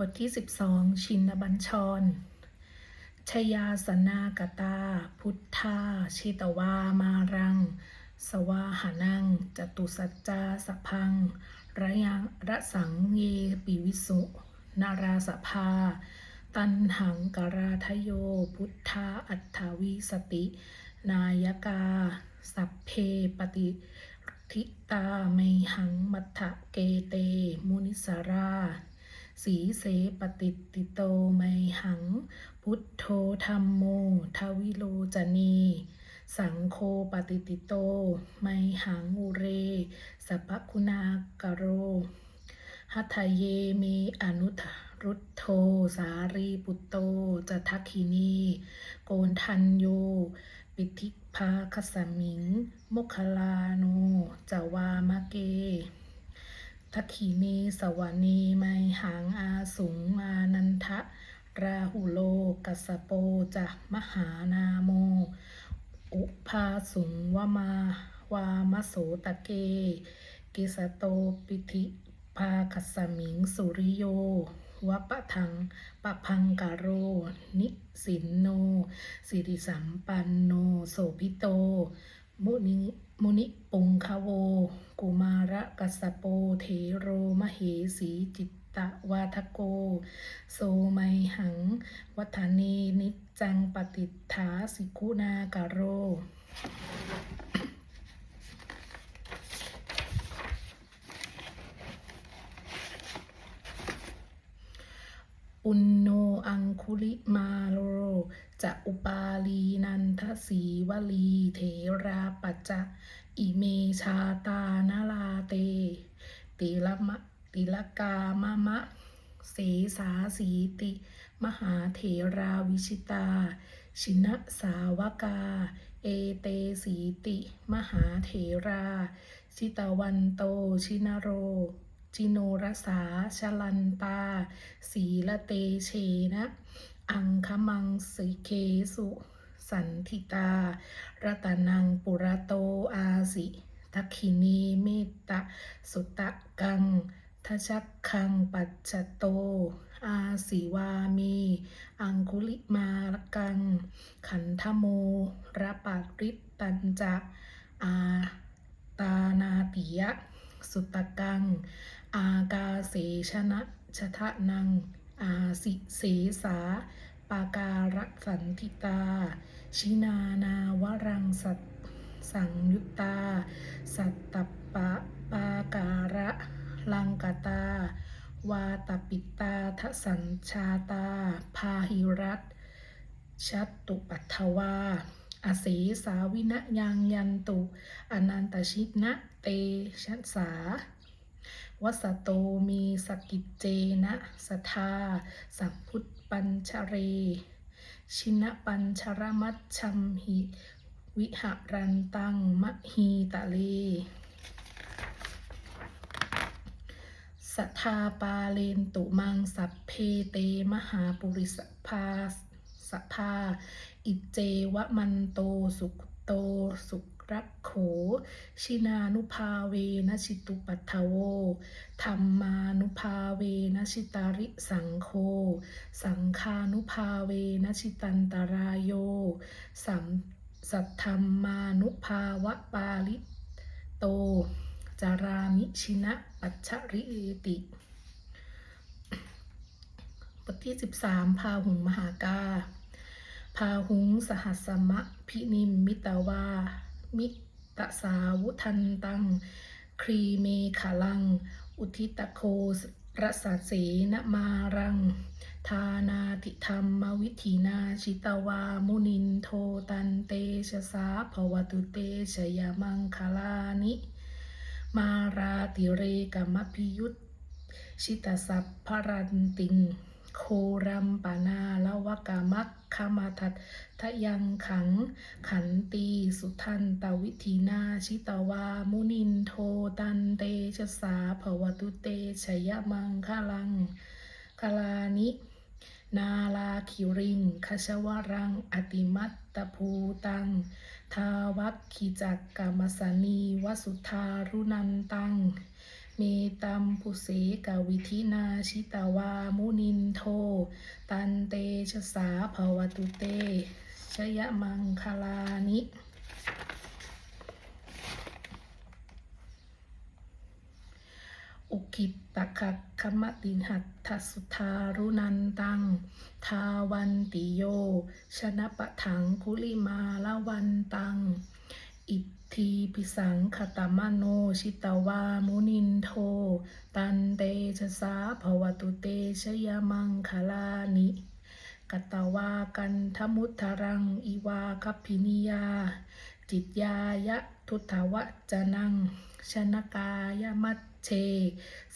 บทที่ 12 ชินบัญชร ชยาสนากตา พุทธา ชิตวามารัง สวาหานัง จตุสัจจาสพัง ระยังระสังเยปิวิสุ นาราสภา ตันหังกราทโย พุทธาอัฏฐวิสติ นายกา สัพเพปฏิทิตาไมหังมัทธะเกเต มุนิสารา สีเสปฏิติโตไมหัง พุทโธธรรมโม ทวิโลจนี สังโฆปฏิติโต ไมหังอุเร สัพพคุณากโร หัทเยเมอนุทรุตโทสารีปุตโตจะทักขินี โกนทันโย ปิทิภาคสมิง มุคลาโนจาวามะเก ทักขีนีสวานีไมหังอาสุงอานันทะ ราหุโลกัสโปจะมหานาโม อุภาสุงวมาวามโสตะเก กิสโตปิธิภาคัสมิงสุริโยวปะทังปะพังกาโร นิสินโน สิริสัมปันโน โสพิโต มุนิมุนิปุงคาโว กุมา ระกัสโปเทโรมเหสีจิตตะวาทโก โสไมหัง วัฒเนนิจังปฏิฐาสิกุณากโร อุนโนอังคุลิมาโลจะอุปาลีนันทสีวลีเถราปัจจะ อิเมชาตานาลาเต ติละมะติละกามะมะ เสสาสีติ มหาเถราวิชิตา ชินะสาวกา เอเตสีติ มหาเถราชิตวันโตชินโร จิโนรสาชลันตา สีละเตเชนะ อังคมังสิเคสุ สันทิตา รัตนังปุระโตอาสิทักขินีเมตตะสุตะกังทชักคังปัจจโต อาสิวามี อังคุลิมาลกัง ขันธโมระปัริตตันจะ อาตานาติยะ สุตกัง อากาเสชนะชะทะนัง อาสิเสสาปาการสันทิตา ชินานาวรังสัตสังยุตตา สัตตปะปาการะลังกตา วาตปิตาทสัญชาตา พาหิรัตชัตตุปัทวาอเสสาวินะยังยันตุ อนันตชินะเตชัสสาวัสโตมีสกิจเจนะสทาสัมพุทธปัญชเร ชินปัญชรมัชชัมหิ วิหารันตังมะฮีตะเลสทาปาเลนตุมังสัพเพเตมหาปุริสภาสภา อิเจวะมันโตสุขโตสุ รักโข ชินานุภาเวนะชิตุปัทโว ธรรมานุภาเวนะชิตาริสังโฆสังฆานุภาเวนะชิตันตรายโย สัมสัทธรรมานุภาวะปาลิโต จารามิชินะปัจฉริติบทที่ 13 พาหุงมหากาพาหุงสหัสสมะพินิมมิตาวา มิตสาวุทันตัง ครีเมขาลัง อุทิตโครสเสนมารัง ทานาติธรรมวิธีนาชิตวามุนินโทตันเตชะสาภวตุเตชยามังคลานิ มาราติเรกมพิยุตชิตสัพพรันติง โครัมปนาลวกามัคคมาทัตทะยังขัง ขันตีสุทันตวิธีนาชิตวา มุนินโทตันเตชะสาภวตุเตชยมังคลังคลานินาลาคิริงคชวรัง อติมัตตภูตัง ทาวัคคิจักกามสนีวสุทารุนันตัง เมตัมปุเสกวิธินาชิตาวามุนินโท ตันเตชะสาภวตุเตชยมังคลานิอุคิตตะคักขมติหัตถสุทารุนันตัง ทาวันติโย ชนะปะถังคุลิมาละวันตัง อิทธีปิสังขตมโนชิตวามุนินโท ตันเตชะสาภวตุเตชยมังคลานิกตวากันทมุทธรังอีวาคัพพินิยา จิตยายะทุตวะจนัง ชนกายมัชเช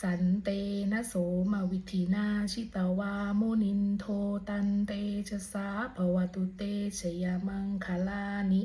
สันเตนะโสมาวิธีนาชิตวามุนินโทตันเตชะสาภวตุเตชยมังคลานิ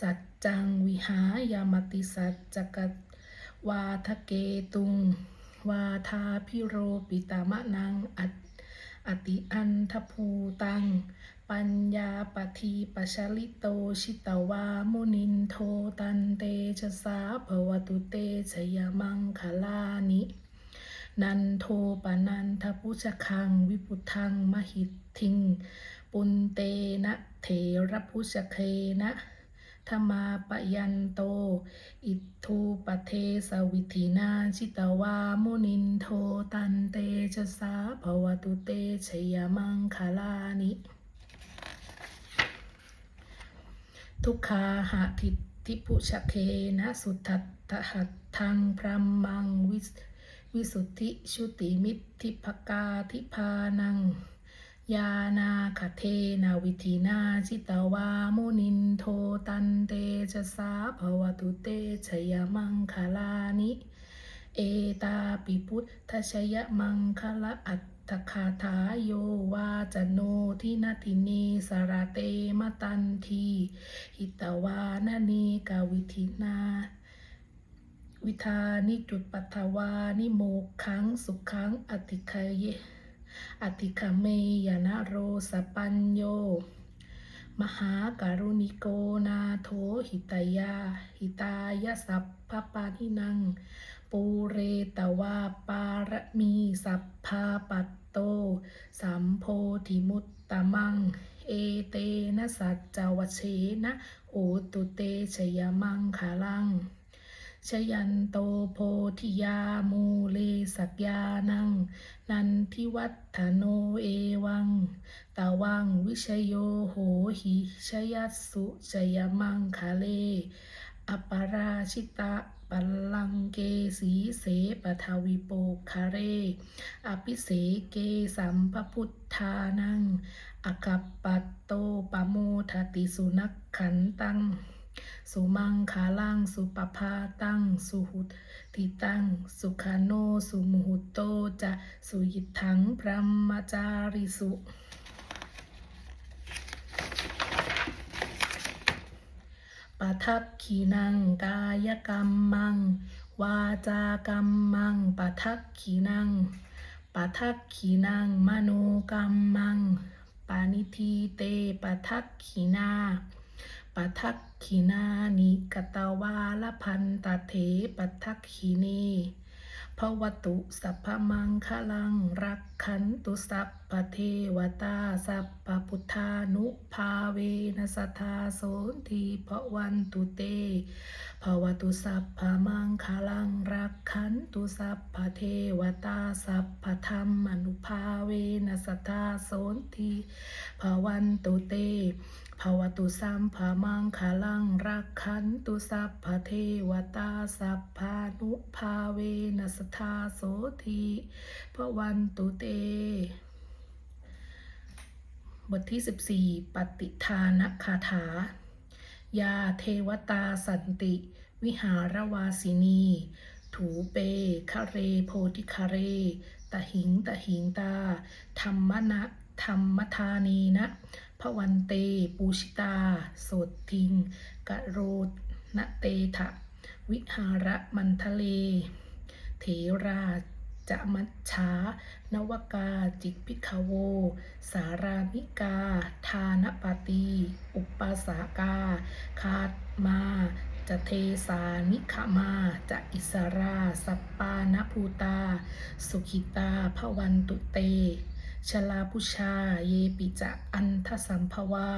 สัจจังวิหายามติสัจจกวาทะเกตุง วาทาพิโรปิตามะนังอัตอติอันทภูตัง ปัญญาปทีปชลิโตชิตวามุนินโทตันเตชะสาภวตุเตชยมังคลานิ นันโทปนันทพุชคัง วิพุทังมหิตทิง ปุนเตนะเถระพุชเคนะ ธมาปยันโต อิทธุปเทสวิธีนาชิตวามุนินโทตันเตชะสาภวตุเตชยมังคลานิ ทุกขาหะทิทิพุชเคนะสุทัตตหัตทังพรัมมังวิสวิสุทธิชุติมิตทิภกาทิพานัง ยานาคเทนาวิธีนาจิตวามุนินโทตันเตชะสาภวตุเตชยมังคลานิเอตาปิพุทธชยมังคละอัตถคาถาโยวาจโนทินาทินีสระเตมตันทีหิตวานานีกาวิธินา วิธานิจุดปัทวานิโมกขังสุขังอติคเย อติคเมยนะโรสปัญโย มหาการุณิโกนาโถหิตยา หิตายสัพพปานินัง ปูเรตวาปารมีสัพพาปัตโต สัมโพธิมุตตะมัง เอเตนะสัจจวเชนะโอตุเตชยมังคาลัง ชยันโตโพธิยามูเลสักยานัง นันทิวัฒโนเอวังตาวังวิชโยโหหิชยัสสุชยมังคาเล อปาราชิตะปัลลังเกสีเสปทาวิโปคาเร อภิเสเกสัมปพุทธานัง อกัปปัตโตปโมทติสุนักขันตัง สุมังคาลังสุปภาตังสุหุติตังสุขาโนสุมุหุโตจะสุยิทังพระมจาริสุปทักขีนังกายกรรมมัง วาจากรรมมังปทักขีนังปทักขีนังมโนกรรมมัง ปานิทีเตปทักขีนาปทัก ขีนานิกตาวาลพันตเถปัทักขีเนภวตุสัพพมังคลังรักขันตุสัพพเทวตาสัพพพุทธานุภาเวนัสทธาโสนทีพระวันตุเตภวตุสัพพมังคลังรักขันตุสัพพเทวตาสัพพธรรมนุภาเวนัสทธาโสนทีภวันตุเตภวตุสัมภามังคลังรักขันตุสัพพเทวตาสัพพานุภาเวนัสทธาโสทีพระวันตุเต บทที่ 14 ปฏิทานคาถา ยาเทวตาสันติ วิหารวาสินี ถูเปคะเรโพธิคาเรตะหิงตะหิงตา ธรรมนะธรรมทานีนะพระวันเต ปูชิตา โสดทิง กะโรนเตทะ วิหารมันทะเลเถรา จะมัชชานวกา จิกพิกโว สารามิกา ทานปาตี อุปปาสากา คาตมา จะเทสานิขมา จะอิสรา สัปปานภูตา สุขิตาภวันตุเต ชลาพุชา เยปิจะอันทสัมภวา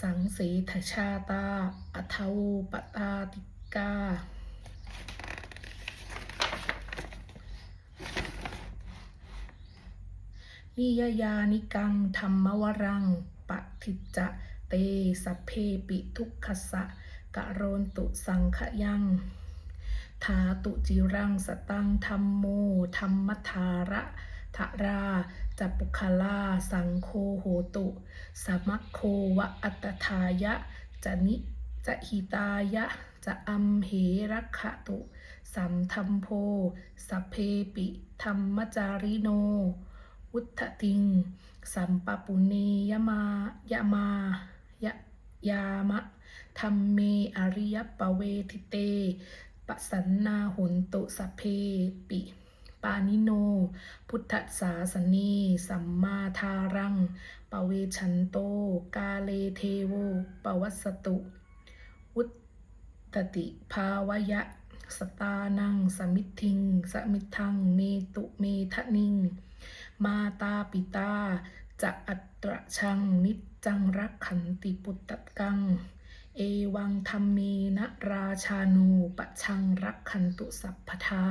สังเสทชาตา อัทวปตาติกา นิยยานิกังธรรมวรังปฏิจจะเตสัพเพปิทุกขสะกะโรนตุสังขยังทาตุจิรังสตังธรรมโมธรรมทาระทะราจัปปุคลา สังโฆโหตุ สมัคโควะอัตทายะ จะนิ จะหิตายะ จะอัมเหรักขตุ สัมธรรมโพสัพเพปิ ธรรมจาริโน วุฒติง สัมปปุเนยมายมายะยามะธรรมเมอริยปเวทิเตปสันนาหุนตุสเพปิ ปานิโน พุทธศาสนีสัมมาทารัง ปเวชันโต กาเลเทโวปวัสสตุ วุตติภาวยะ สตานัง สมิทิง สมิทัง เนตุเมทะนิง มาตาปิตาจะอัตระชังนิจจังรักขันติปุตตะกัง เอวังธรรมีนราชานูปะชังรักขันตุสัพพทา